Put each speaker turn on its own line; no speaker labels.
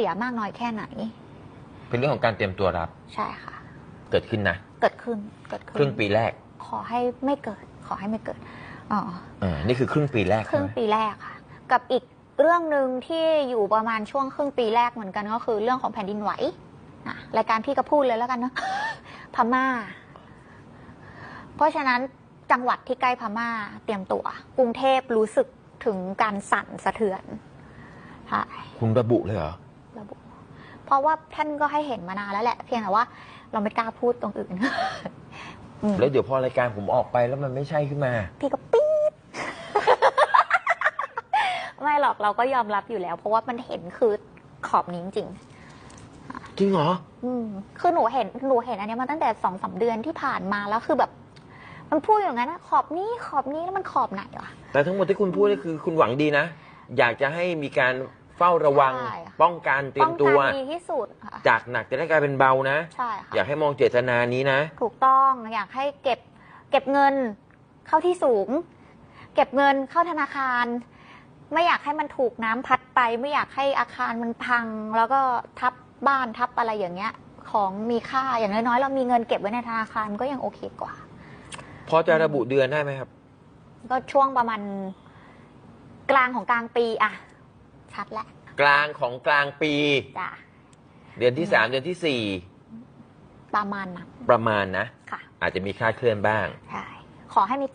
เสียมากน้อยแค่ไหน
เป็นเรื่องของการเตรียมตัวรับ
ใช่ค่ะ
เกิดขึ้นนะ
เกิดขึ้นเกิดขึ้น
ครึ่งปีแรก
ขอให้ไม่เกิด ขอให้ไม่เกิดอ๋อ
อ่านี่คือครึ่งปีแรก
ครึ่
ใช่
ง
ไหม
ปีแรกค่ะ กับอีกเรื่องหนึ่งที่อยู่ประมาณช่วงครึ่งปีแรกเหมือนกันก็คือเรื่องของแผ่นดินไหวอะรายการพี่ก็พูดเลยแล้วกันเนาะพม่า เพราะฉะนั้นจังหวัดที่ใกล้พม่าเตรียมตัว กรุงเทพรู้สึกถึงการสั่นสะเทือนใช่
คุณระบุเลยเหรอ
ระบุ เพราะว่าท่านก็ให้เห็นมานานแล้วแหละ เพียงแต่ว่าเราไม่กล้าพูดตรงอื่นอืม
แล้วเดี๋ยวพอรายการผมออกไปแล้วมันไม่ใช่ขึ้นมา
พี่ก็ปี๊ด ไม่หรอกเราก็ยอมรับอยู่แล้ว เพราะว่ามันเห็นคือขอบนี้จริง
จริงเหรอ
ๆอืมคือหนูเห็นหนูเห็นอันเนี้ยมาตั้งแต่สองสามเดือนที่ผ่านมาแล้วคือแบบ มันพูดอย่างนั้นนะขอบนี้ขอบนี้แล้วมันขอบไหนวะ
แต่ทั้งหมดที่คุณพูดนี่คือคุณหวังดีนะ อยากจะให้มีการ เฝ้าระวัง
ใช่ค่ะ
ป้องกันเตรีย
ป้
ม
อง
ตั
กั
ว
นดีที่สุดค่ะ
จากหนักจะได้กลายเป็นเบานะ
ใช่ค่ะ
อยากให้มองเจตนานี้นะ
ถูกต้องอยากให้เก็บเก็บเงินเข้าที่สูง เก็บเงินเข้าธนาคาร ไม่อยากให้มันถูกน้ำพัดไป ไม่อยากให้อาคารมันพัง แล้วก็ทับบ้านทับอะไรอย่างเงี้ย ของมีค่าอย่างน้อยๆเรามีเงินเก็บไว้ในธนาคารก็ยังโอเคกว่า
พอจะระบุเดือนได้ไหมครับ
ก็ช่วงประมาณกลางของกลางปีอะ ชัดแล้ว
กลางของกลางปี
จ้ะ
เดือนที่สามเดือนที่สี่
ประมาณนั้น
ประมาณนะ
ค่ะ
อาจจะมีค่าดเคลื่อนบ้าง
ใช่ ขอให้มี